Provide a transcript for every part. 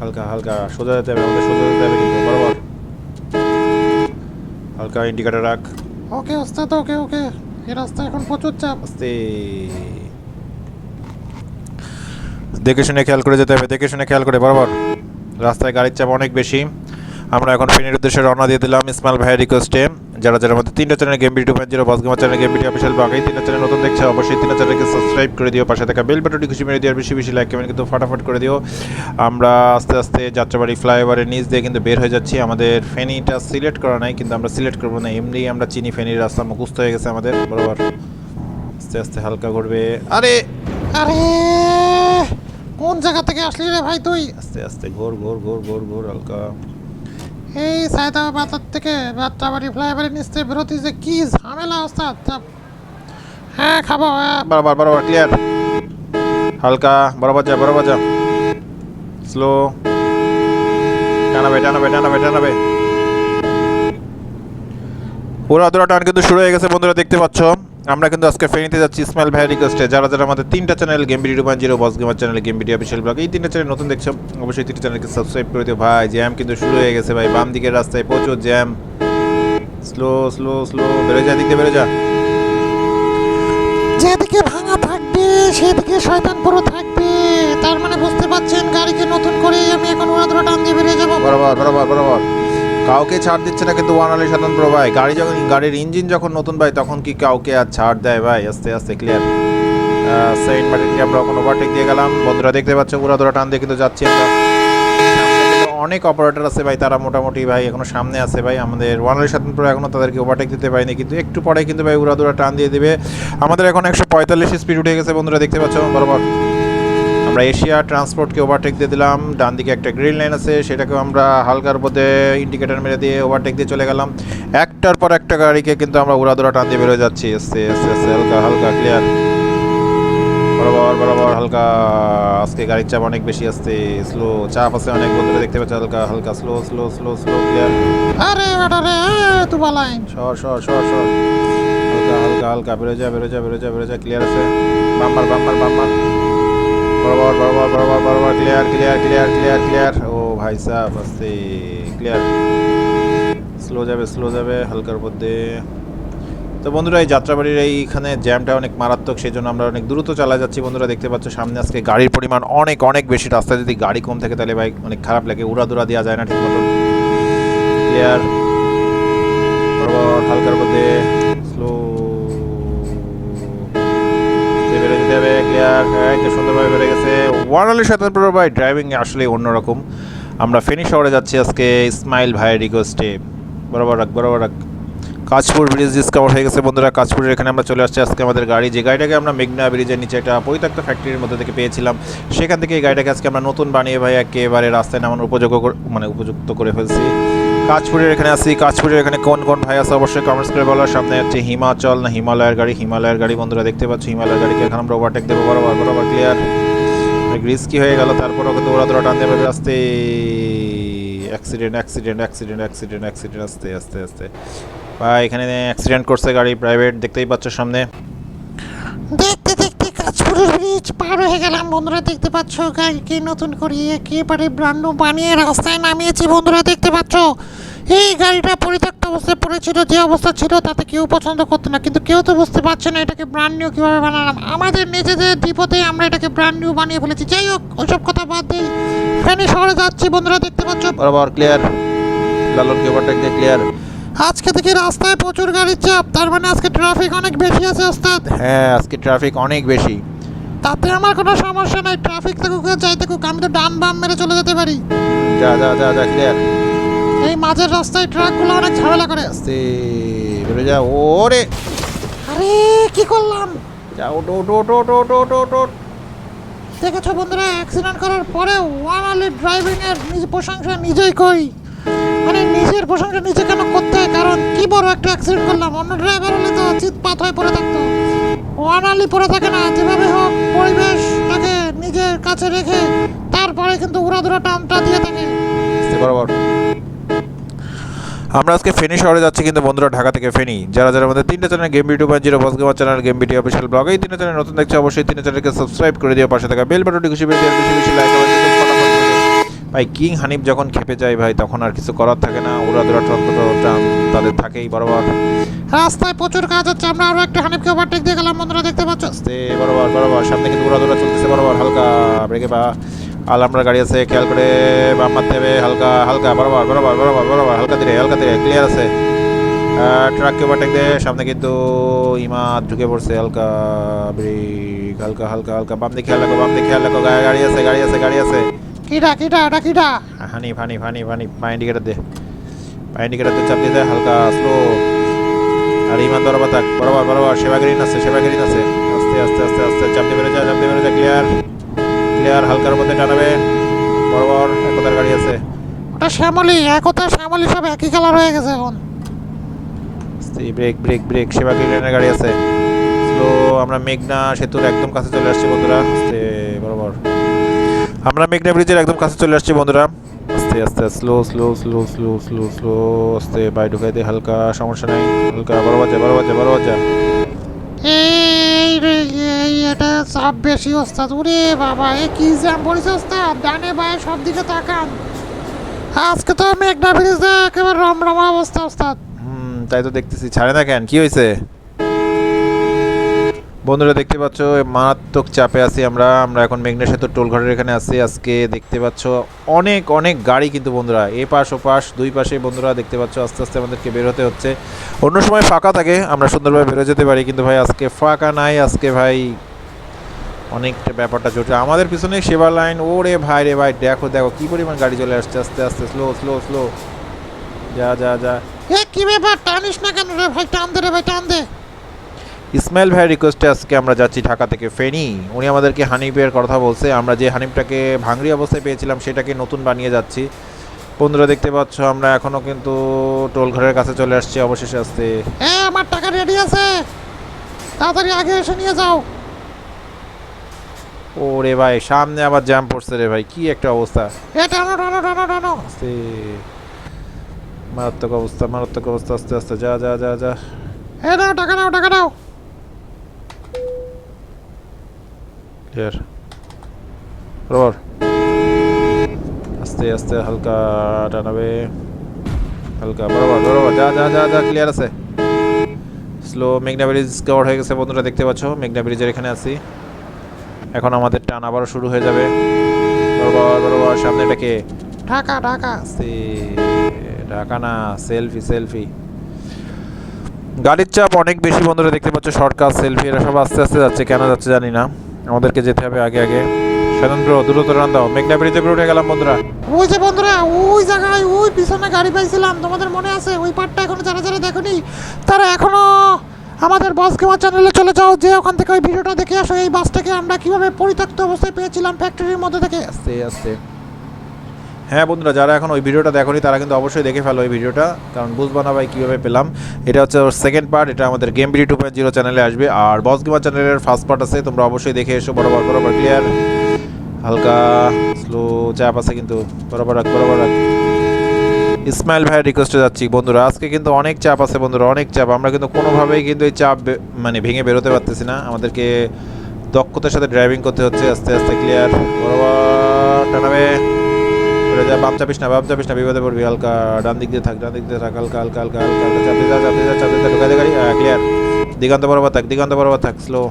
হালকা হালকা সোজা যেতে হবে আমাদের সোজা যেতে হবে কিন্তু বরাবর। হালকা ইন্ডিকেটার রাখ। ওকে ওস্তাদ ওকে ওকে। এই রাস্তা এখন প্রচুর চাপ। আস্তে। দেখে শুনে খেয়াল করে যেতে হবে দেখে শুনে খেয়াল করে বরাবর। রাস্তায় গাড়ির চাপ অনেক বেশি। আমরা এখন ফেনীর উদ্দেশ্যে রওনা দিয়ে দিলাম ইসমাইল ভাইয়ের রিকোয়েস্টে যারা যারা আমাদের তিনটা channel game two point zero boss gamer channel game BD official blog এই তিনটা চ্যানেল নতুন দেখছে, অবশ্যই তিনটা চ্যানেলকে সাবস্ক্রাইব করে দিও, পাশে থাকা বেল বাটনটি খুশি মেরে দিও, আর বেশি বেশি লাইক কমেন্ট কিন্তু ফটাফট করে দিও। আমরা আস্তে আস্তে যাত্রাবাড়ি ফ্লাইওভারের নিচ দিয়ে কিন্তু বের হয়ে যাচ্ছি। আমাদের ফেনীটা সিলেক্ট করা নাই, কিন্তু আমরা সিলেক্ট করব না। এমনি আমরা চিনি ফেনির রাস্তা মুখস্থ হয়ে গেছে আমাদের। বরাবর আস্তে আস্তে হালকা ঘুরবে। আরে আরে! কোন জায়গা থেকে আসলি রে ভাই তুই? আস্তে আস্তে ঘোর ঘোর ঘোর ঘোর ঘোর, হালকা। এই সায়দা বাজার থেকে বাচ্চাবাড়ি ফ্লাইওভারের নিচ বেরোতে যে কি ঝামেলা চাপ হ্যাঁ খাব হ্যাঁ। বরাবর বরাবর ক্লিয়ার হালকা, বরাবর যা বরাবর যা। স্লো টানাবে টানাবে টানাবে টানাবে। পুরো অতটা টান কিন্তু শুরু হয়ে গেছে, বন্ধুরা, দেখতে পাচ্ছ। আমরা কিন্তু আজকে ফেনীতে যাচ্ছি ইসমাইল ভাই রিকোয়েস্টে যারা যারা আমাদের তিনটা channel game video one zero boss gamer channel game video official blog এই তিনটা চ্যানেল নতুন দেখছ অবশ্যই তিনটা চ্যানেলকে সাবস্ক্রাইব করে দিও। ভাই জ্যাম কিন্তু শুরু হয়ে গেছে ভাই। বাম দিকের রাস্তায় প্রচুর জ্যাম স্লো স্লো স্লো বেরো যা দিকে বেরো যা। যেদিকে ভাঙা থাকবে সেদিকে শয়তান পুরো থাকবে। তার মানে বুঝতে পারছেন গাড়িকে নতুন করে আমি এখন ওরা টান দিয়ে বেরিয়ে যাব। বরাবর বরাবর বরাবর। কাউকে ছাড় দিচ্ছে না কিন্তু ওয়ান আলি সাধন প্রো ভাই। গাড়ি যখন গাড়ির ইঞ্জিন যখন নতুন ভাই, তখন কি কাউকে আর ছাড় দেয় ভাই? আস্তে আস্তে ক্লিয়ার সেকেন্ড মার্টিনকে আমরা এখন ওভারটেক দিয়ে গেলাম। বন্ধুরা দেখতে পাচ্ছ পুরা ধরা টান দিয়ে কিন্তু যাচ্ছি আমরা। অনেক অপারেটর আছে ভাই, তারা মোটামুটি ভাই এখনও সামনে আছে ভাই। আমাদের ওয়ান আলি সাধন প্রো এখনও তাদেরকে ওভারটেক দিতে পারিনি, কিন্তু একটু পরে কিন্তু ভাই উড়া দুরা টান দিয়ে দিবে। আমাদের এখন একশো পঁয়তাল্লিশ স্পিড উঠে গেছে বন্ধুরা, দেখতে পাচ্ছ, বরাবর। আমরা এশিয়া ট্রান্সপোর্টকে ওভারটেক দিয়ে দিলাম। ডান দিকে একটা গ্রিন লাইন আছে সেটাকেও আমরা হালকার মধ্যে ইন্ডিকেটার মেরে দিয়ে ওভারটেক দিয়ে চলে গেলাম। একটার পর একটা গাড়িকে কিন্তু আমরা উড়াদুরা টান দিয়ে বেরোয় যাচ্ছি। এসছে এসছে এসছে হালকা হালকা ক্লিয়ার বরাবর বরাবর হালকা। আজকে গাড়ির চাপ অনেক বেশি আসছে স্লো চাপ আছে অনেক বন্ধুরা দেখতে পাচ্ছে হালকা হালকা slow slow slow slow clear আরে ওটা রে তু বালাইন সর সর সর সর। হালকা হালকা হালকা বেরো যা বেরো যা বেরো যা বেরো যা ক্লিয়ার আছে। Bumper bumper bumper. বরাবর বরাবর বরাবর বরাবর clear clear clear clear clear ও ভাই সাহেব, আস্তে ক্লিয়ার স্লো যাবে স্লো যাবে, হালকার মধ্যে। তো বন্ধুরা, এই যাত্রাবাড়ির এইখানে জ্যামটা অনেক মারাত্মক সেই জন্য আমরা অনেক দ্রুত চালা যাচ্ছি। বন্ধুরা, দেখতে পাচ্ছ সামনে আজকে গাড়ির পরিমাণ অনেক অনেক বেশি। রাস্তায় যদি গাড়ি কম থাকে, তাহলে ভাই অনেক খারাপ লাগে। উড়াদুরা দেওয়া যায় না ঠিক মতো ক্লিয়ার বরাবর, হালকার মধ্যে। ক্লিয়ার সুন্দরভাবে বেড়ে গেছে। ওয়ারালি ভাই ড্রাইভিং আসলে অন্যরকম। আমরা ফেনী শহরে যাচ্ছি আজকে ইসমাইল ভাইয়ের রিকোয়েস্টে বরাবর রাখ বরাবর রাখ। কাজপুর ব্রিজ ডিসকাভার হয়ে গেছে বন্ধুরা কাজপুরের এখানে আমরা চলে আসছি আজকে আমাদের গাড়ি। যে গাড়িটাকে আমরা মেঘনা ব্রিজের নিচে একটা পরিত্যক্ত ফ্যাক্টরির মধ্যে থেকে পেয়েছিলাম, সেখান থেকে এই গাড়িটাকে আজকে আমরা নতুন বানিয়ে ভাই, একেবারে রাস্তায় নামানোর উপযোগ্য মানে উপযুক্ত করে ফেলছি। কাজপুরের এখানে আসি কাজপুরের এখানে কোন কোন ভাই আছে অবশ্যই কমেন্টস করে বলার সামনে হচ্ছে হিমাচল, না হিমালয়ের গাড়ি। হিমালয়ের গাড়ি বন্ধুরা দেখতে পাচ্ছি। হিমালয়ের গাড়িকে এখন আমরা ওভারটেক দেবো। বরাবর বরাবর ক্লিয়ার রিস্কি হয়ে গেল। তারপর ওকে ওরা ধরা টান দেবে আসতে। Accident accident accident accident accident আস্তে আস্তে আস্তে। বা এখানে অ্যাক্সিডেন্ট করছে গাড়ি। প্রাইভেট দেখতেই পাচ্ছ সামনে দেখতে দেখতে কাঁচপুরের ব্রিজ পার হয়ে গেলাম। বন্ধুরা দেখতে পাচ্ছ গাড়িকে নতুন করে একেবারে ব্রান্ড বানিয়ে রাস্তায় নামিয়েছি। বন্ধুরা দেখতে পাচ্ছ? এই গাড়িটা পরিত্যক্ত অবস্থায় পড়েছিল। যে অবস্থা ছিল তাতে কেউ পছন্দ করতো না। কিন্তু কেউ তো বুঝতে পারছে না এটাকে ব্র্যান্ড নিউ কীভাবে বানালাম। আমাদের নিজেদের বিপদে আমরা এটাকে ব্র্যান্ড নিউ বানিয়ে ফেলেছি। যাই হোক ওইসব কথা বাদ দিই ফেনী শহরে যাচ্ছি। বন্ধুরা দেখতে পাচ্ছ? বরাবর ক্লিয়ার ওভারটেক ক্লিয়ার আজকে থেকে রাস্তায় প্রচুর গাড়ির চাপ। তার মানে আজকে ট্রাফিক অনেক বেশি আছে ওস্তাদ। হ্যাঁ আজকে ট্রাফিক অনেক বেশি। তাতে আমার কোনো সমস্যা নাই। ট্রাফিক থাকুক আর যাই থাকুক আমি তো ডান বাম মেরে চলে যেতে পারি। যা যা যা যা ক্লিয়ার এই মাঝের রাস্তায় ট্রাকগুলো অনেক ঝামেলা করে। আস্তে বেরো যা ওরে! আরে কি করলাম? যা ওটো ওটো ওটো ওটো ওটো ওটো ওটো দেখেছ বন্ধুরা অ্যাক্সিডেন্ট করার পরে ওয়ান আলি ড্রাইভিং এর নিজ প্রশংসা নিজেই করি। মানে নিজের প্রশংসা নিজে কেন করতে হয়? কারণ কি বড় একটা অ্যাক্সিডেন্ট করলাম। অন্য ড্রাইভার হলে তো চিৎপাত হয়ে পড়ে থাকতো। আলি পড়ে থাকে না, যেভাবে হোক পরিবেশটাকে নিজের কাছে রেখে তারপরে কিন্তু উড়াদুরা টানটা দিয়ে থাকে। আমরা আজকে ফেনী শহরে যাচ্ছি কিন্তু বন্ধুরা, ঢাকা থেকে ফেনী। যারা যারা আমাদের তিনটা channel game video zero boss gamer channel game video official blog এই তিনটা চ্যানেল নতুন দেখছে অবশ্যই তিনটা চ্যানেলকে সাবস্ক্রাইব করে দিও, পাশে থাকা বেল বাটনটি খুশি বেশি বেশি লাইক ভাই কিং হানিফ যখন খেপে যায় ভাই তখন আর কিছু করার থাকে না। ওরা দুরা অন্তত টান তাদের থাকেই বরাবর রাস্তায় প্রচুর কাজ হচ্ছে আমরা আরও একটা হানিফকে ওভারটেক দিয়ে গেলাম বন্ধুরা দেখতে পাচ্ছ? আস্তে বরাবর বরাবর সামনে কিন্তু উড়া দুরা চলতেছে বরাবর হালকা ব্রেকে বা আলামরা গাড়ি আছে খেয়াল করে বাম মারতে হবে হালকা হালকা বরাবর বরাবর বরাবর বরাবর হালকা ধীরে হালকা ধীরে ক্লিয়ার আছে। ট্রাককে ওভারটেক দে সামনে কিন্তু ইমাদ ঢুকে পড়ছে হালকা ব্রেক হালকা হালকা হালকা বাম দিকে খেয়াল রাখো বাম দিকে খেয়াল রাখো গাড়ি আছে গাড়ি আছে গাড়ি আছে। কিডা কিডা এটা কিডা হানি ফানি ফানি ফানি পা ইন্ডিকেটার দে। পা ইন্ডিকেটার দে চাপ দিয়ে দে হালকা স্লো আর ইমান বরাবর থাক বরাবর বরাবর সেবা গ্রিন আছে সেবা গ্রিন আছে। আস্তে আস্তে আস্তে আস্তে চাপ দিয়ে বেরো যা চাপ দিয়ে বেরো যা ক্লিয়ার ক্লিয়ার হালকার মধ্যে টানাবে। বরাবর একতার গাড়ি আছে। ওটা শ্যামলি একতা শ্যামলি সব একই কালার হয়ে গেছে এখন। ব্রেক ব্রেক ব্রেক সেবা গ্রিনের গাড়ি আছে। স্লো আমরা মেঘনা সেতুর একদম কাছে চলে আসছি বন্ধুরা। আস্তে আমরা মেঘনা ব্রিজের একদম কাছে চলে আসছি বন্ধুরা। আস্তে আস্তে slow slow slow slow slow slow আস্তে বাই ঢুকাই দিয়ে হালকা সমস্যা নাই। হালকা বরাবর যা বরাবর যা বরাবর যা এই এটা চাপ বেশি ওস্তাদ। ওরে বাবা এ কি জ্যাম পড়েছে ওস্তাদ? ডানে বায়ে সব দিকে তাকান। আজকে তো মেঘনা ব্রিজ একেবারে রমরমা অবস্থা ওস্তাদ। হুম তাই তো দেখতেছি। ছাড়ে না কেন? কি হয়েছে? বন্ধুরা দেখতে পাচ্ছ, মারাত্মক চাপে আছি আমরা। আমরা এখন মেঘনা সেতু টোলঘরের এখানে আছি। আজকে দেখতে পাচ্ছ, অনেক অনেক গাড়ি কিন্তু বন্ধুরা এ পাশ ও পাশ দুই পাশে বন্ধুরা দেখতে পাচ্ছ, আস্তে আস্তে আমাদেরকে বের হতে হচ্ছে। অন্য সময় ফাঁকা থাকে, আমরা সুন্দরভাবে বেরো যেতে পারি, কিন্তু ভাই আজকে ফাঁকা নাই। আজকে ভাই অনেকটা ব্যাপারটা জটিল। আমাদের পিছনে সেবা লাইন, ওরে ভাই রে ভাই, দেখো দেখো, কি পরিমাণ গাড়ি চলে আসছে, আস্তে আস্তে স্লো স্লো স্লো যা যা যা। এ, কি ব্যাপার? টানিস না কেন রে ভাই? টান দে রে ভাই, টান দে। ইসমাইল ভাইয়ের রিকোয়েস্টে আজকে আমরা যাচ্ছি ঢাকা থেকে ফেনি। উনি আমাদেরকে হানিফের কথা বলছে। আমরা যে হানিফটাকে ভাঙড়ি অবস্থায় পেয়েছিলাম সেটাকে নতুন বানিয়ে যাচ্ছি। বন্ধুরা দেখতে পাচ্ছ আমরা এখনও কিন্তু টোল ঘরের কাছে চলে আসছি। অবশেষে আসতে হ্যাঁ আমার টাকা রেডি আছে। তাড়াতাড়ি আগে এসে নিয়ে যাও। ও রে ভাই সামনে আবার জ্যাম পড়ছে রে ভাই কি একটা অবস্থা। টানো টানো টানো টানো। মারাত্মক অবস্থা মারাত্মক অবস্থা আস্তে আস্তে যা যা যা যা। এ নাও টাকা নাও টাকা নাও। ক্লিয়ার বরাবর আস্তে আস্তে, হালকা টানাবে। হালকা, বরাবর বরাবর, যা যা যা যা ক্লিয়ার আছে। স্লো মেঘনা ব্রিজ কভার হয়ে গেছে বন্ধুরা, দেখতে পাচ্ছ? মেঘনা ব্রিজের এখানে আছি। এখন আমাদের টান আবারও শুরু হয়ে যাবে। বরাবর বরাবর, সামনে এটাকে ঢাকা ঢাকা, আস্তে। ঢাকা না সেলফি সেলফি গাড়ির চাপ অনেক বেশি বন্ধুরা, দেখতে পাচ্ছ? শর্টকাট সেলফি এরা সব আস্তে আস্তে যাচ্ছে, কেন যাচ্ছে জানি না। আমাদেরকে যেতে হবে আগে আগে। স্বতন্ত্র দ্রুত রান দাও। মেঘনা ব্রিজে উঠে গেলাম বন্ধুরা। ওই যে বন্ধুরা ওই জায়গায় ওই পিছনে গাড়ি পাইছিলাম। তোমাদের মনে আছে? ওই পার্টটা এখনও যারা যারা দেখোনি তারা এখনও আমাদের বাস কেমন চ্যানেলে চলে যাও। যে ওখান থেকে ওই ভিডিওটা দেখে আসো। এই বাসটাকে আমরা কীভাবে পরিত্যক্ত অবস্থায় পেয়েছিলাম ফ্যাক্টরির মধ্যে থেকে। আস্তে আস্তে। হ্যাঁ বন্ধুরা, যারা এখন ওই ভিডিওটা দেখোনি, তারা কিন্তু অবশ্যই দেখে ফেলো ওই ভিডিওটা, কারণ বুঝব না ভাই কীভাবে পেলাম। এটা হচ্ছে ওর সেকেন্ড পার্ট এটা আমাদের game BD two point zero চ্যানেলে আসবে, আর বস গেমার চ্যানেলের ফার্স্ট পার্ট আছে, তোমরা অবশ্যই দেখে এসো, বরাবর বরাবর ক্লিয়ার হালকা স্লো চাপ আছে কিন্তু, বরাবর রাখ বরাবর রাখ। ইসমাইল ভাইয়ের রিকোয়েস্টে যাচ্ছি, বন্ধুরা, আজকে কিন্তু অনেক চাপ আছে বন্ধুরা, অনেক চাপ। আমরা কিন্তু কোনোভাবেই কিন্তু এই চাপ মানে ভেঙে বেরোতে পারতেছি না। আমাদেরকে দক্ষতার সাথে ড্রাইভিং করতে হচ্ছে, আস্তে আস্তে ক্লিয়ার বরাবর টানাবে। ঘুরে যা বাম চাপিস না বাম চাপিস না বিপদে পড়বি হালকা ডান দিক দিয়ে থাক ডান দিক দিয়ে থাক হালকা হালকা হালকা হালকা হালকা চাপতে যা চাপতে যা চাপতে যা ঢুকাই দে গাড়ি ক্লিয়ার দিগন্ত বরাবর থাক দিগন্ত বরাবর থাক স্লো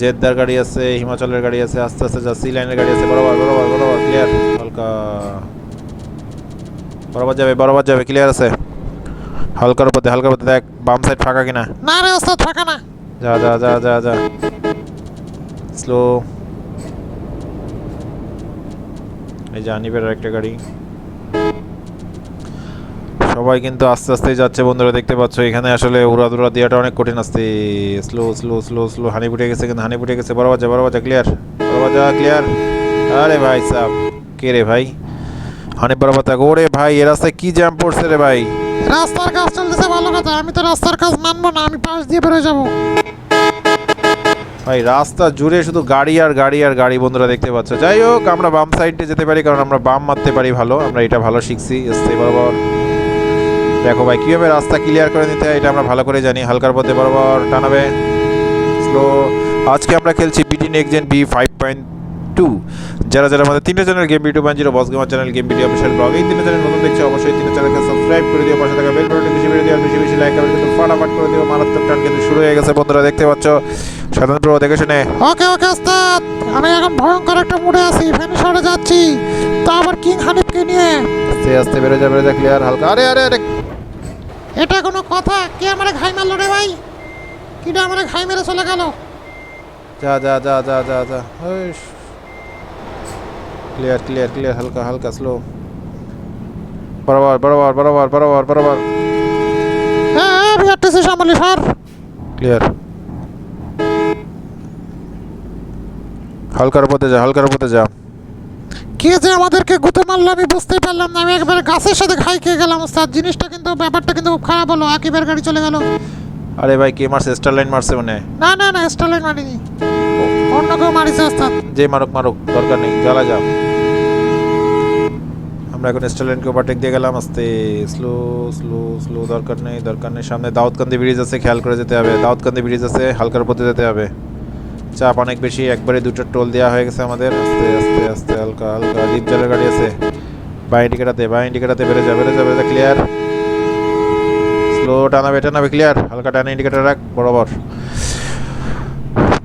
জেদ্দার গাড়ি আছে হিমাচলের গাড়ি আছে আস্তে আস্তে যা সি লাইনের গাড়ি আছে বরাবর বরাবর বরাবর ক্লিয়ার হালকা বরাবর যাবে বরাবর যাবে ক্লিয়ার আছে। হালকার উপর দে, হালকার উপর দে, দেখ বাম সাইড ফাঁকা কিনা? না রে ওস্তাদ থাকা না। যা যা যা যা যা। স্লো এই যে আনিবের একটা গাড়ি। সবাই কিন্তু আস্তে আস্তে যাচ্ছে বন্ধুরা, দেখতে পাচ্ছ এখানে আসলে উড়াদুরা দেওয়াটা অনেক কঠিন আসছে slow slow slow slow honey ফুটে গেছে কিন্তু হানি ফুটে গেছে। বরাবর যা বরাবর যা ক্লিয়ার বরাবর যা ক্লিয়ার আরে ভাই সাহ কে রে ভাই? হানি বরাবর থাক ওরে ভাই, এ রাস্তায় কি জ্যাম পড়ছে রে ভাই? রাস্তার কাজ চলতেছে ভালো কথা, আমি তো রাস্তার কাজ মানবো না, আমি পাশ দিয়ে বেরোয় যাব। ভাই, রাস্তা জুড়ে শুধু গাড়ি আর গাড়ি আর গাড়ি বন্ধুরা দেখতে পাচ্ছ। যাই হোক, আমরা বাম সাইডে যেতে পারি, কারণ আমরা বাম মারতে পারি ভালো। আমরা এটা ভালো শিখছি এসতে বরাবর। দেখো ভাই, কীভাবে রাস্তা ক্লিয়ার করে নিতে হয়, এটা আমরা ভালো করে জানি। হালকার পথে বরাবর টানাবে। স্লো আজকে আমরা খেলছি BT NexGen B five point two যারা যারা আমাদের তিনটা channel game video one zero boss gamer channel game video official blog এই তিনটা চ্যানেল নতুন দেখছে অবশ্যই তিনটা চ্যানেলকে সাবস্ক্রাইব করে দিও পাশে থাকা বেল বাটনটি বেশি বেশি দিও আর বেশি বেশি লাইক করে কিন্তু ফাটাফাট করে দিও মারাত্মক টান কিন্তু শুরু হয়ে গেছে বন্ধুরা দেখতে পাচ্ছ। সাধারণ প্রভু দেখে শুনে। ওকে ওকে ওস্তাদ! আমি এখন ভয়ঙ্কর একটা মুডে আছি ফেনিশরে যাচ্ছি। তা আবার কিং হানিফকে নিয়ে। আস্তে আস্তে বেরো যা বেরো যা ক্লিয়ার হালকা। আরে আরে আরে! এটা কোনো কথা? কে আমারে ঘাই মারলো রে ভাই? কিটা আমারে ঘাই মেরে চলে গেল? যা যা যা যা যা যা। ক্লিয়ার ক্লিয়ার ক্লিয়ার হালকা হালকা স্লো বরাবর বরাবর বরাবর বরাবর বরাবর। হ্যাঁ বিআরটিসি সামলি স্যার। ক্লিয়ার হালকার উপরে যা হালকার উপরে যা। কে যে আমাদেরকে গুতে মারলো আমি বুঝতেই পারলাম না। আমি একবারে গাছের সাথে খাই খেয়ে গেলাম ওস্তাদ জিনিসটা কিন্তু ব্যাপারটা কিন্তু খুব খারাপ হলো। আকিবের গাড়ি চলে গেল। আরে ভাই কে মারছে? স্টার লাইন মারছে মানে না না না স্টারলাইন মারিনি। অন্য কেউ মারিছে ওস্তাদ যে মারুক মারুক দরকার নেই জ্বালা যা আমরা এখন স্টার লাইনকে ওভারটেক দিয়ে গেলাম আস্তে স্লো স্লো স্লো দরকার নেই দরকার নেই। সামনে দাউদকান্দি ব্রিজ আছে খেয়াল করে যেতে হবে। দাউদকান্দি ব্রিজ আছে হালকার পথে যেতে হবে। চাপ অনেক বেশি একবারে দুটো টোল দেওয়া হয়ে গেছে আমাদের। আস্তে আস্তে আস্তে হালকা হালকা ডিপ জলের গাড়ি আছে। বাই ইন্ডিকেটাতে বাই ইন্ডিকেটাতে বেড়ে যা বেড়ে যা বেড়ে যা ক্লিয়ার স্লো টানাবে টানাবে ক্লিয়ার হালকা টানা ইন্ডিকেটার রাখ, বরাবর।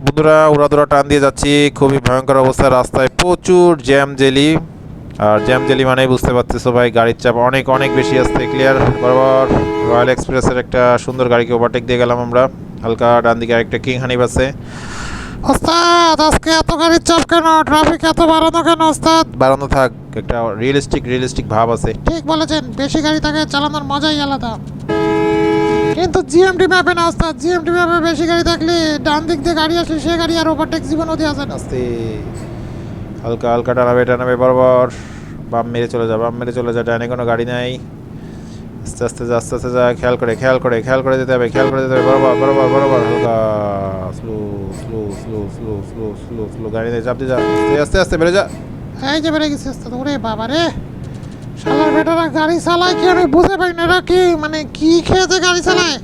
বন্ধুরা, উড়াদুরা টান দিয়ে যাচ্ছি, খুবই ভয়ঙ্কর অবস্থা, রাস্তায় প্রচুর জ্যাম জেলি আর জ্যাম জেলি মানেই বুঝতে পারতেছো ভাই, গাড়ির চাপ অনেক অনেক বেশি আসছে ক্লিয়ার বরাবর রয়্যাল এক্সপ্রেসের একটা সুন্দর গাড়িকে ওভারটেক দিয়ে গেলাম আমরা। হালকা ডান দিকে আরেকটা কিং হানিফ আছে। ওস্তাদ আজকে এত গাড়ির চাপ কেন? ট্রাফিক এত বাড়ানো কেন ওস্তাদ? বাড়ানো থাক একটা রিয়েলিস্টিক রিয়েলিস্টিক ভাব আছে। ঠিক বলেছেন বেশি গাড়ি থাকে চালানোর মজাই আলাদা। কিন্তু জিএমটি ম্যাপে না ওস্তাদ জিএমটি ম্যাপে বেশি গাড়ি থাকলে ডান দিক দিয়ে গাড়ি আসলে সে গাড়ি আর ওভারটেক জীবনও দেওয়া যায় না। হালকা হালকা টানাবে টানাবে বরাবর। বাম মেরে চলে যা বাম মেরে চলে যা ডানে কোনো গাড়ি নাই। আস্তে আস্তে আস্তে আস্তে যা খেয়াল করে খেয়াল করে খেয়াল করে যেতে হবে খেয়াল করে যেতে হবে বরাবর বরাবর বরাবর হালকা। Slow slow slow slow slow slow slow গাড়ি নিয়ে চাপ দিয়ে যা। আস্তে আস্তে আস্তে বেড়ে যা। এই যে বেড়ে গেছে ওস্তাদ ওরে বাবা রে। শালার বেটারা গাড়ি চালায় কি আমি বুঝতে পারি না কি মানে কি খেয়েছে গাড়ি চালায়?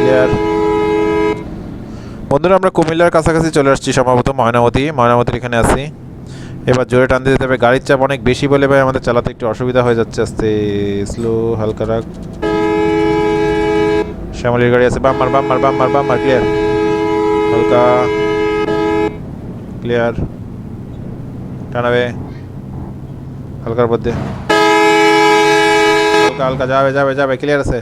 ক্লিয়ার বন্ধুরা আমরা কুমিল্লার কাছাকাছি চলে আসছি সম্ভবত ময়নামতি। ময়নামতির এখানে আছি। এবার জোরে টান দিয়ে যেতে হবে। গাড়ির চাপ অনেক বেশি বলে ভাই আমাদের চালাতে একটু অসুবিধা হয়ে যাচ্ছে। আস্তে স্লো হালকা রাখ। শ্যামলির গাড়ি আছে, বাম্মার বাম্মার বাম্মার বাম্মার ক্লিয়ার হালকা ক্লিয়ার টানাবে। হালকার মধ্যে। হালকা হালকা, যাবে যাবে যাবে ক্লিয়ার আছে।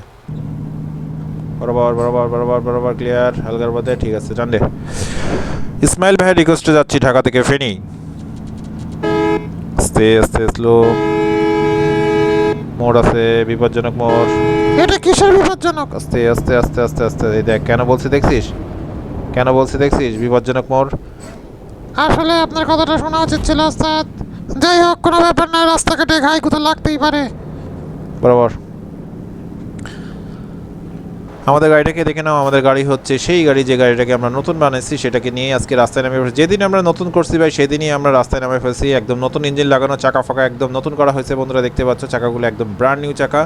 বরাবর বরাবর বরাবর বরাবর ক্লিয়ার হালকার মধ্যে, ঠিক আছে টান্ডে ইসমাইল ভাইয়ের রিকোয়েস্টে যাচ্ছি ঢাকা থেকে ফেনি। আস্তে আস্তে স্লো মোড় আছে, বিপজ্জনক মোড়। এটা কিসের বিপজ্জনক? আস্তে আস্তে আস্তে আস্তে আস্তে এই দেখ কেন বলছি দেখছিস? কেন বলছি দেখছিস? বিপজ্জনক মোর আসলে আপনার কথাটা শোনা উচিত ছিল ওস্তাদ। যাই হোক কোনো ব্যাপার না রাস্তা কেটে ঘাই কোথাও লাগতেই পারে। বরাবর। আমাদের গাড়িটাকে দেখে নাও, আমাদের গাড়ি হচ্ছে সেই গাড়ি, যে গাড়িটাকে আমরা নতুন বানাইছি, সেটাকে নিয়ে আজকে রাস্তায় নামে ফেলছি। যেদিন আমরা নতুন করছি ভাই, সেদিনই আমরা রাস্তায় নামে ফেলছি। একদম নতুন ইঞ্জিন লাগানো, চাকা ফাঁকা একদম নতুন করা হয়েছে বন্ধুরা, দেখতে পাচ্ছ, চাকাগুলো একদম ব্র্যান্ড নিউ চাকা।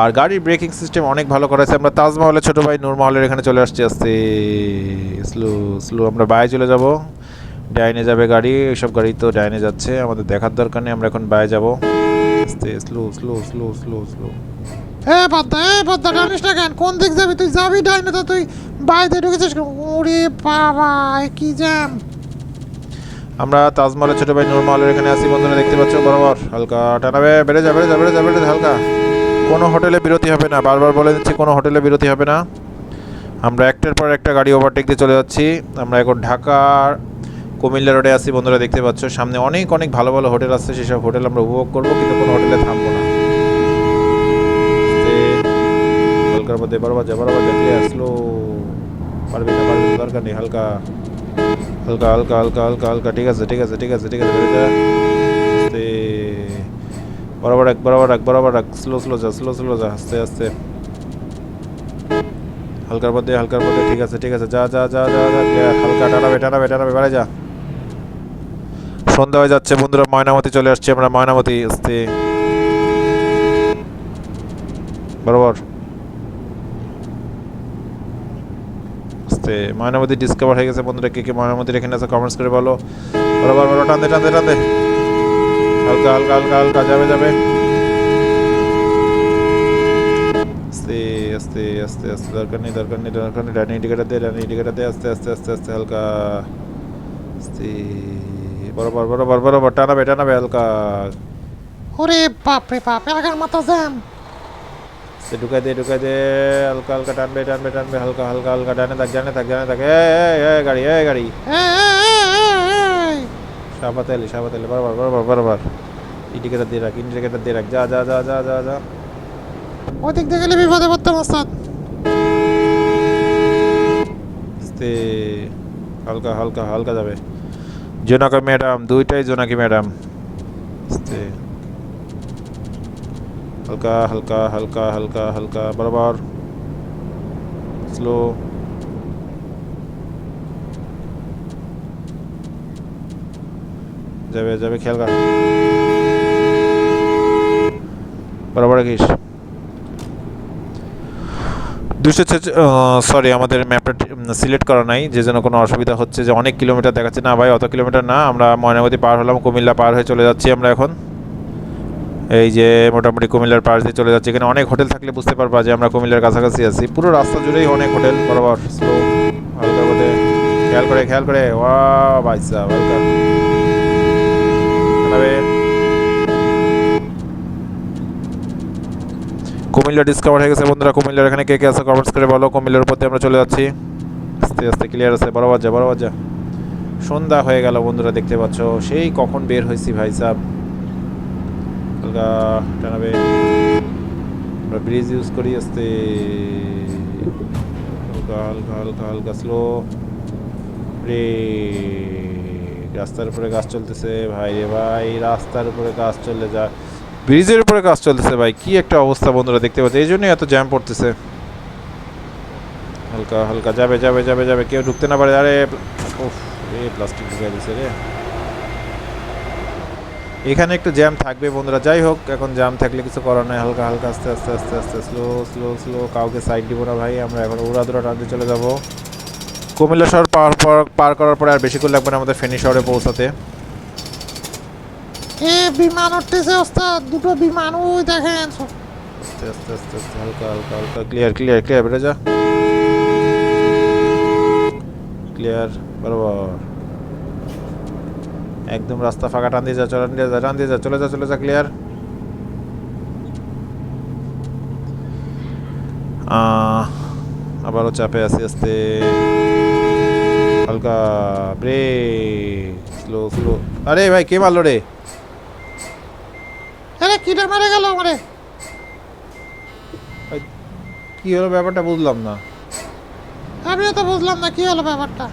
আর গাড়ির ব্রেকিং সিস্টেম অনেক ভালো করা হয়েছে আমরা তাজমহলের ছোটো ভাই নূরমহলের এখানে চলে আসছি আস্তে। স্লো স্লো, আমরা বাইরে চলে যাব। ডাইনে যাবে গাড়ি, এইসব গাড়ি তো ডাইনে যাচ্ছে। আমাদের দেখার দরকার নেই, আমরা এখন বাইরে যাব। আস্তে slow slow slow slow slow. এ বাদ্দা এ বাদ্দা জানিস না কেন? কোন দিক যাবি? তুই যাবি ডাইনে তো, তুই বাইরে ঢুকেছিস? ওরে বাবা কি জ্যাম! আমরা তাজমহলের ছোট ভাই নূরমহলের এখানে আছি, বন্ধুরা, দেখতে পাচ্ছ? বরাবর। হালকা টানাবে, বেড়ে যাবে বেড়ে যাবে বেড়ে যাবে হালকা। কোনো হোটেলে বিরতি হবে না। বারবার বলে দিচ্ছি, কোনো হোটেলে বিরতি হবে না। আমরা একটার পর একটা গাড়ি ওভারটেক দিয়ে চলে যাচ্ছি। আমরা এখন ঢাকার কুমিল্লা রোডে আছি, বন্ধুরা, দেখতে পাচ্ছ? সামনে অনেক অনেক ভালো ভালো হোটেল আছে সেসব হোটেল আমরা উপভোগ করব, কিন্তু কোনো হোটেলে থামবো হালকার মধ্যে বরাবর যা বরাবর যা ক্লিয়ার স্লো পারবি না পারবি না দরকার নেই হালকা হালকা হালকা হালকা হালকা হালকা ঠিক আছে ঠিক আছে ঠিক আছে ঠিক আছে বেড়ে যা আস্তে বরাবর এক বরাবর এক বরাবর এক স্লো স্লো যা স্লো স্লো যা আস্তে আস্তে হালকার মধ্যে হালকার মধ্যে ঠিক আছে ঠিক আছে যা যা যা যা যা clear, হালকা টানাবে টানাবে টানাবে বাড়ে যা সন্ধ্যা হয়ে যাচ্ছে বন্ধুরা ময়নামতি চলে আসছে আমরা ময়নামতি আস্তে বরাবর। আস্তে ময়নামতি ডিসকভার হয়ে গেছে। বন্ধুরা, কে কে ময়নামতির এখানে আছে কমেন্টস করে বলো। বরাবর বলো টানতে টানতে টানতে। হালকা হালকা হালকা হালকা, যাবে যাবে। আস্তে আস্তে আস্তে আস্তে, দরকার নেই দরকার নেই দরকার নেই। ডানি ইন্ডিকেটার দে ডানি ইন্ডিকেটার দে, আস্তে আস্তে আস্তে আস্তে, হালকা। আস্তে, বরাবর বরাবর বরাবর, টানাবে টানাবে, হালকা। ওরে বাপ রে বাপ আগার মাথা জ্যাম। সে ঢুকাই দে ঢুকাই দে হালকা হালকা টানবে টানবে টানবে হালকা হালকা হালকা ডানে থাক ডানে থাক ডানে থাক এ এ গাড়ি এ গাড়ি। সাবাতালি সাবাতালি বরাবর বরাবর বরাবর। ইন্ডিকেটার দিয়ে রাখ ইন্ডিকেটার দিয়ে রাখ যা যা যা যা যা যা। ওই দিক দিয়ে গেলে বিপদে পড়তাম ওস্তাদ আস্তে হালকা হালকা হালকা যাবে। জোনাকি ম্যাডাম দুইটাই জোনাকি ম্যাডাম। আস্তে। হালকা হালকা হালকা হালকা হালকা, বরাবর। স্লো যাবে যাবে, খেয়াল কর বরাবর রাখিস দুশো সরি আমাদের ম্যাপটা সিলেক্ট করা নাই, যে জন্য কোনো অসুবিধা হচ্ছে যে অনেক কিলোমিটার দেখাচ্ছে। না ভাই, অত কিলোমিটার না, আমরা ময়নামতি পার হলাম, কুমিল্লা পার হয়ে চলে যাচ্ছি আমরা এখন। এই যে মোটামুটি কুমিল্লার পাশ দিয়ে চলে যাচ্ছে। এখানে অনেক হোটেল থাকলে বুঝতে পারবা যে আমরা কুমিল্লার কাছাকাছি আছি। পুরো রাস্তা জুড়েই অনেক হোটেল, বরাবর। স্লো হালকা করে খেয়াল করে খেয়াল করে। ওয়া সাহেব কুমিল্লা ডিসকভার হয়ে গেছে। বন্ধুরা, কুমিল্লার এখানে কে কে আছে কমেন্টস করে বলো। কুমিল্লার উপর আমরা চলে যাচ্ছি। আস্তে আস্তে ক্লিয়ার আছে। বরাবর যা বরাবর যা সন্ধ্যা হয়ে গেল বন্ধুরা, দেখতে পাচ্ছ। সেই কখন বের হয়েছি ভাই সাহ হালকা টানাবে আমরা ব্রিজ ইউজ করি আস্তে হালকা হালকা হালকা হালকা স্লো রে রাস্তার উপরে গাছ চলতেছে ভাই রে ভাই রাস্তার উপরে গাছ চলে যা ব্রিজের উপরে কাজ চলতেছে ভাই কি একটা অবস্থা বন্ধুরা দেখতে পাচ্ছি এই জন্যই এত জ্যাম পড়তেছে হালকা হালকা যাবে যাবে যাবে যাবে কেউ ঢুকতে না পারে আরে উফ রে প্লাস্টিক ঢুকে দিছে রে এখানে একটু জ্যাম থাকবে বন্ধুরা যাই হোক এখন জ্যাম থাকলে কিছু করার নাই হালকা হালকা আস্তে আস্তে আস্তে আস্তে স্লো স্লো স্লো কাউকে সাইড দিব না ভাই আমরা এখন উড়াদুরা টানতে চলে যাব। কুমিল্লা শহর পার পর- পার করার পরে আর বেশি করে লাগবে না আমাদের ফেনী শহরে পৌঁছাতে। এ বিমান উঠতেছে ওস্তাদ দুটো বিমান ওই দেখেন। আস্তে আস্তে আস্তে আস্তে হালকা হালকা হালকা ক্লিয়ার ক্লিয়ার ক্লিয়ার বেড়ে যা। ক্লিয়ার বরাবর। একদম রাস্তা ফাঁকা টান দিয়ে যা টান দিয়ে যা টান দিয়ে যা চলে যা চলে যা ক্লিয়ার আবারও চাপে আস্তে আস্তে। হালকা ব্রেক স্লো স্লো আরে ভাই কে মারলো রে? আরে কিটা মারা গেল আমারে? কি হলো ব্যাপারটা বুঝলাম না। আমিও তো বুঝলাম না কি হলো ব্যাপারটা?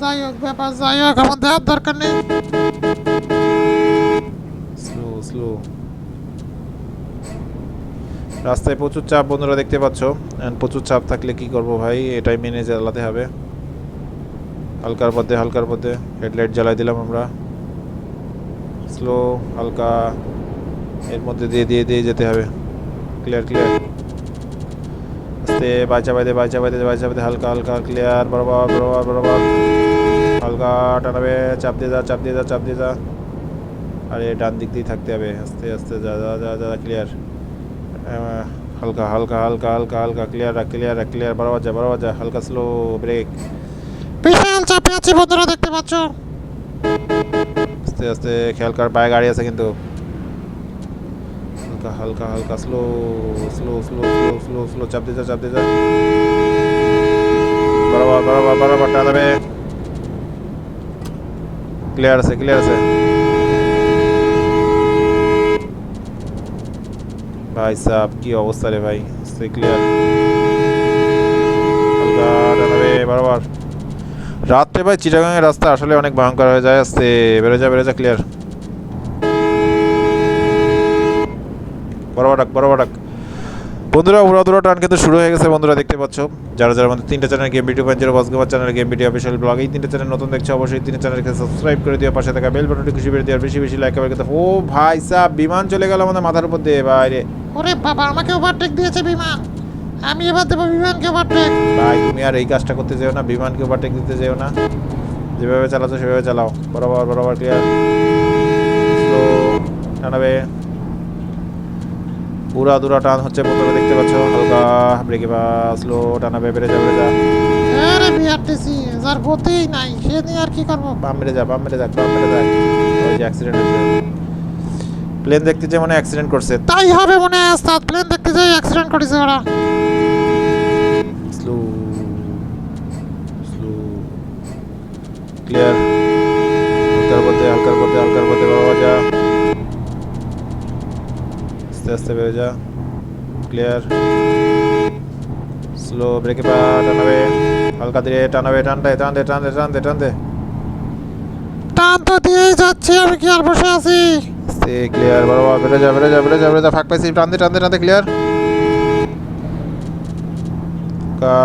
যাই হোক, ব্যাপার যাই হোক, আমার দেওয়ার দরকার নেই। স্লো স্লো রাস্তায় প্রচুর চাপ, বন্ধুরা দেখতে পাচ্ছ। প্রচুর চাপ থাকলে কি করব ভাই? এটাই মেনে জ্বালাতে হবে। হালকার মধ্যে হালকার মধ্যে। হেডলাইট জ্বালাই দিলাম আমরা। স্লো হালকা। এর মধ্যে দিয়ে দিয়ে দিয়ে যেতে হবে। ক্লিয়ার ক্লিয়ার আস্তে বাইচা বাইদে বাইচা বাইদে বাইচা বাইদে হালকা হালকা ক্লিয়ার বরাবর বরাবর বরাবর। হালকা টানাবে চাপ দিয়ে যা চাপ দিয়ে যা চাপ দিয়ে যা। আরে ডান দিক দিয়ে থাকতে হবে। আস্তে আস্তে যা যা যা যা ক্লিয়ার হালকা হালকা হালকা হালকা হালকা ক্লিয়ার রাখ ক্লিয়ার রাখ ক্লিয়ার বরাবর যা বরাবর যা হালকা স্লো ব্রেক বিশাল চাপে আছি বন্ধুরা দেখতে পাচ্ছ? আস্তে আস্তে খেয়াল কর পায়ে গাড়ি আছে কিন্তু। হালকা হালকা হালকা slow slow slow slow slow slow চাপ দিয়ে যা চাপ দিয়ে যা। বরাবর বরাবর বরাবর টানাবে। ক্লিয়ার আছে ক্লিয়ার আছে। ভাই সাহ কি অবস্থা রে ভাই? সে ক্লিয়ার রাত্রে ভাই চিটাগাংয়ের রাস্তা আসলে অনেক ভয়ঙ্কর হয়ে যায়, আসতে। বেরো যা বেরো যা ক্লিয়ার বরাবর ডাক বরাবর ডাক। বন্ধুরা উড়াদুরা টান কিন্তু শুরু হয়ে গেছে বন্ধুরা দেখতে পাচ্ছ। যারা যারা আমাদের তিনটা channel game video point zero boss gamer channel game video official blog এই তিনটা চ্যানেল নতুন দেখছ অবশ্যই তিনটা চ্যানেলকে সাবস্ক্রাইব করে দিও পাশে থাকা বেল বাটনটি খুশি করে দিও আর বেশি বেশি লাইক করে ও ভাই সাহ বিমান চলে গেল আমাদের মাথার উপর দিয়ে বাইরে ওরে বাবা আমাকে ওভারটেক দিয়েছে বিমান। আমি এবার দেবো বিমানকে ওভারটেক ভাই তুমি আর এই কাজটা করতে যেও না বিমানকে ওভারটেক দিতে যেও না। যেভাবে চালাচ্ছো সেভাবে চালাও বরাবর বরাবর ক্লিয়ার স্লো টানাবে পুরা দুরা টান হচ্ছে প্রথমে দেখতে পাচ্ছ হালকা ব্রেকে বা স্লো টানাবে বেড়ে যা বেড়ে যা আরে বিআরটিসি যার গতিই নাই সে নিয়ে আর কি করব? বাম মেরে যা বাম মেরে যাক বাম মেরে যাক। ওই যে অ্যাক্সিডেন্ট হয়েছে। প্লেন দেখতে যে মনে অ্যাক্সিডেন্ট করছে। তাই হবে মনে হয় ওস্তাদ প্লেন দেখতে যাই অ্যাক্সিডেন্ট করেছে ওরা। স্লো স্লো ক্লিয়ার হালকার পথে হালকার পথে হালকার পথে বাবা যা আস্তে আস্তে বেড়ে যা। ক্লিয়ার স্লো ব্রেকে পা টানাবে হালকা দিয়ে টানাবে টানতে টানতে টানতে টানতে টানতে টান তো দিয়েই যাচ্ছি আমি কি আর বসে আছি? আস্তে ক্লিয়ার বেড়ে যা বেড়ে যা বেড়ে যা বেড়ে যা ফাঁক পাইছি টানতে টানতে টানতে ক্লিয়ার কা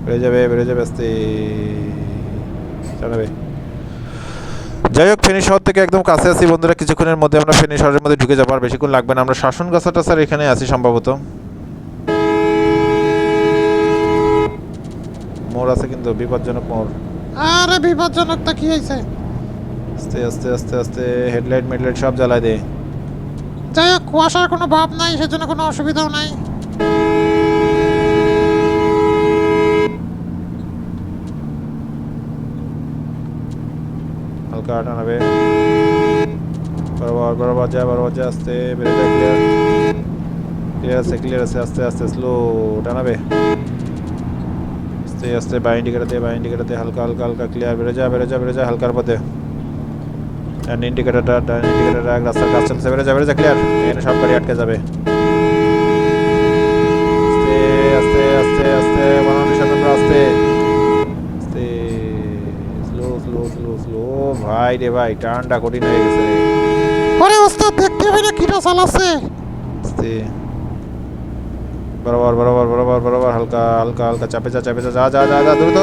বেড়ে যাবে বেড়ে যাবে আস্তে জানাবে যাই হোক ফেনী শহর থেকে একদম কাছে আছি বন্ধুরা। কিছুক্ষণের মধ্যে আমরা ফেনী শহরের মধ্যে ঢুকে যাব আর বেশিক্ষণ লাগবে না। আমরা শাসন গাছাটা স্যার এখানে আছি সম্ভবত। মোর আছে কিন্তু বিপজ্জনক মোড় আরে বিপজ্জনকটা কি হয়েছে আস্তে আস্তে আস্তে আস্তে হেডলাইট মেডলাইট সব জ্বালায় দে। যাই হোক কুয়াশার কোনো ভাব নাই সেজন্য কোনো অসুবিধাও নাই। হালকা টানাবে বরাবর বরাবর যা বরাবর যা আস্তে যায় ক্লিয়ার ক্লিয়ার আছে ক্লিয়ার আছে, আস্তে আস্তে স্লো টানাবে। আস্তে আস্তে বাই ইন্ডিকেটার দে বাই ইন্ডিকেটার দে হালকা হালকা হালকা ক্লিয়ার বেড়ে যা বেড়ে যা বেড়ে যা হালকার পথে। ডান ইন্ডিকেটারটা ডান ইন্ডিকেটার রাখ রাস্তার কাজ চলছে বেড়ে যা বেড়ে যা ক্লিয়ার এখানে সব গাড়ি আটকে যাবে। আস্তে আস্তে আস্তে আস্তে আস্তে আস্তে ভাই রে ভাই টার্নটা কঠিন হয়ে গেছে ওরে ওস্তাদ দেখতে হবে না কিটা চালাচ্ছে বরাবর বরাবর বরাবর বরাবর হালকা হালকা হালকা চাপে যা চাপে যা যা যা যা যা দ্রুত।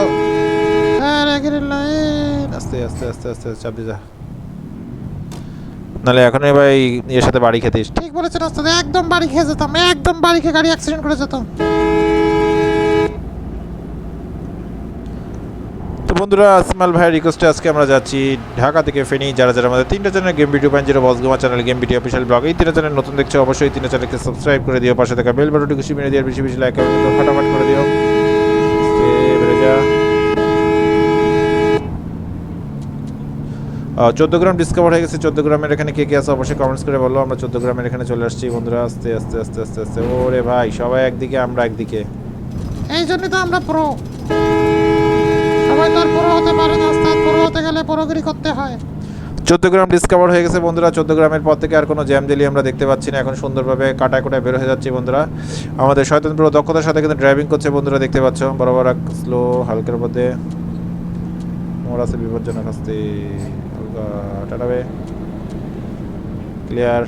লাইন। আস্তে আস্তে আস্তে আস্তে চাপ যা। নাহলে এখনই ভাই এর সাথে বাড়ি খেতিস। ঠিক বলেছেন ওস্তাদ একদম বাড়ি খেয়ে যেতাম একদম বাড়ি খেয়ে গাড়ি অ্যাক্সিডেন্ট করে যেতাম। বন্ধুরা আসমাল ভাইয়ের রিকোয়েস্টে আজকে আমরা যাচ্ছি ঢাকা থেকে ফেনি। যারা যারা আমাদের তিনটা channel game video point zero বসগুমা channel game video official blog এই তিনটা চ্যানেল নতুন দেখছ অবশ্যই তিনটা চ্যানেলকে সাবস্ক্রাইব করে দিও, পাশে থাকা বেল বাটনটি খুশি মেরে দিও বেশি বেশি লাইক এবং ফাটাফাট করে দিও। চোদ্দ গ্রাম ডিসকভার হয়ে গেছে, চোদ্দ গ্রামের এখানে কে কে আছে অবশ্যই কমেন্টস করে বলো। আমরা চোদ্দ গ্রামের এখানে চলে আসছি বন্ধুরা, আস্তে আস্তে আস্তে আস্তে আস্তে। ওরে ভাই, সবাই একদিকে, আমরা একদিকে। এই জন্য তো আমরা প্রো সবাই হতে গেলে প্রোগিরি করতে হয়। গ্রাম ডিসকভার হয়ে গেছে বন্ধুরা গ্রামের পর থেকে আর কোনো জ্যাম জেলি আমরা দেখতে পাচ্ছি না। এখন সুন্দরভাবে কাটায় কোটায় বের হয়ে যাচ্ছি বন্ধুরা। আমাদের শয়তানপুর দক্ষতার সাথে কিন্তু ড্রাইভিং করছে বন্ধুরা, দেখতে পাচ্ছ। বরাবর এক স্লো হালকার মধ্যে। মোড় আছে বিপজ্জনক আসতে টাটাবে ক্লিয়ার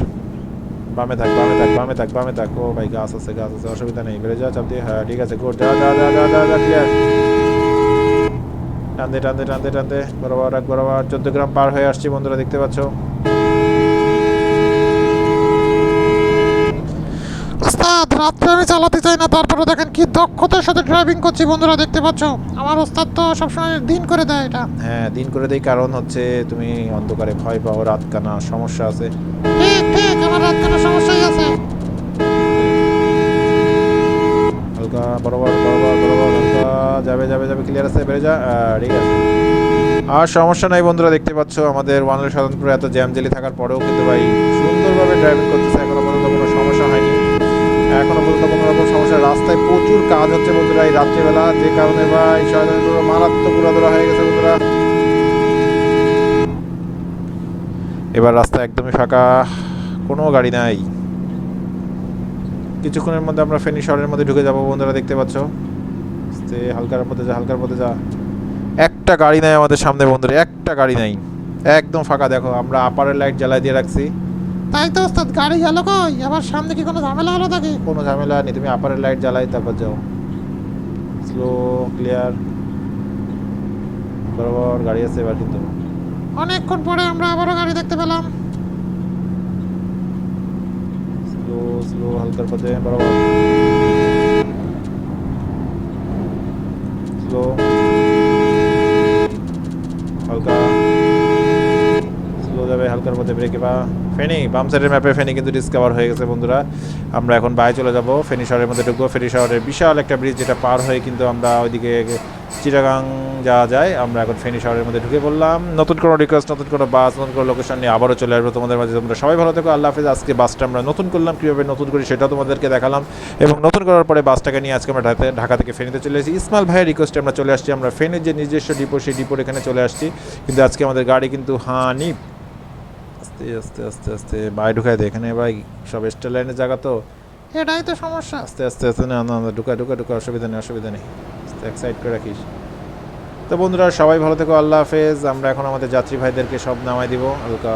বামে থাক বামে থাক বামে থাক বামে থাক। ও ভাই, গাছ আছে গাছ আছে, অসুবিধা নেই। বেড়ে যা, চাপ দিয়ে। হ্যাঁ ঠিক আছে গুড যা যা যা যা যা ক্লিয়ার টানতে টানতে টানতে টানতে বরাবর এক বরাবর চোদ্দ গ্রাম পার হয়ে আসছি বন্ধুরা দেখতে পাচ্ছ। ওস্তাদ রাত্রে আমি চালাতে চাই না তারপরে দেখেন কি দক্ষতার সাথে ড্রাইভিং করছি বন্ধুরা দেখতে পাচ্ছ। আমার ওস্তাদ তো সবসময় দিন করে দেয় এটা। হ্যাঁ দিন করে দেই কারণ হচ্ছে তুমি অন্ধকারে ভয় পাও রাত কানা সমস্যা আছে। ঠিক ঠিক আমার রাত কোনো সমস্যাই আছে। হালকা বরাবর বরাবর যাবে যাবে যাবে ক্লিয়ার আছে বেড়ে যা। ঠিক আছে। আর সমস্যা নাই বন্ধুরা, দেখতে পাচ্ছ আমাদের ওয়ানলে সাধারণপুরে এত জ্যাম জেলি থাকার পরেও কিন্তু ভাই সুন্দরভাবে ড্রাইভিং করতেছে। এখনও পর্যন্ত কোনো সমস্যা হয়নি। এখনও পর্যন্ত কোনো রকম সমস্যা রাস্তায় প্রচুর কাজ হচ্ছে বন্ধুরা এই রাত্রিবেলা। যে কারণে ভাই সাধারণপুর মারাত্মক উড়াদোড়া হয়ে গেছে বন্ধুরা। এবার রাস্তা একদমই ফাঁকা। কোনো গাড়ি নাই। কিছুক্ষণের মধ্যে আমরা ফেনী শহরের মধ্যে ঢুকে যাব বন্ধুরা, দেখতে পাচ্ছ। আস্তে হালকার পথে যা হালকার পথে যা। একটা গাড়ি নাই আমাদের সামনে বন্ধুরা একটা গাড়ি নাই। একদম ফাঁকা দেখো আমরা আপারের লাইট জ্বালাই দিয়ে রাখছি। তাই তো ওস্তাদ গাড়ি গেল কই? আবার সামনে কি কোনো ঝামেলা হলো নাকি? কোনো ঝামেলা নেই তুমি আপারের লাইট জ্বালাই তারপর যাও। স্লো ক্লিয়ার বরাবর গাড়ি আছে এবার কিন্তু। অনেকক্ষণ পরে আমরা আবারও গাড়ি দেখতে পেলাম। স্লো স্লো স্লো হালকার পথে বরাবর। স্লো হালকা। স্লো যাবে, হালকার মধ্যে ব্রেকে বা ফেনি, বাম সাইডের ম্যাপে ফেনি কিন্তু ডিসকভার হয়ে গেছে বন্ধুরা। আমরা এখন বাইরে চলে যাব। ফেনি শহরের মধ্যে ঢুকবো। ফেনি শহরের বিশাল একটা ব্রিজ যেটা পার হয়ে কিন্তু আমরা ওইদিকে চিটাগাং যাওয়া যায়। আমরা এখন ফেনি শহরের মধ্যে ঢুকে পড়লাম। নতুন কোনো রিকোয়েস্ট নতুন কোনো বাস নতুন কোনো লোকেশন নিয়ে আবারও চলে আসব তোমাদের মাঝে। তোমরা সবাই ভালো থেকো আল্লাহ হাফিজ। আজকে বাসটা আমরা নতুন করলাম। কীভাবে নতুন করি সেটাও তোমাদেরকে দেখালাম। এবং নতুন করার পরে বাসটাকে নিয়ে আজকে আমরা ঢাকা থেকে ফেনীতে চলে এসেছি। ইসমাইল ভাইয়ের রিকোয়েস্টে আমরা চলে আসছি। আমরা ফেনীর যে নিজস্ব ডিপো সেই ডিপোর এখানে চলে আসছি। কিন্তু আজকে আমাদের গাড়ি কিন্তু হানি আস্তে আস্তে আস্তে আস্তে। বাইরে ঢুকাই দে এখানে ভাই। সব স্টার লাইনের জায়গা তো। এটাই তো সমস্যা। আস্তে আস্তে আস্তে। না না ঢুকা ঢুকা ঢুকা। অসুবিধা নেই অসুবিধা নেই। এক সাইড করে রাখিস। তো বন্ধুরা, সবাই ভালো থেকো, আল্লাহ হাফেজ। আমরা এখন আমাদের যাত্রী ভাইদেরকে সব নামাই দিব। হালকা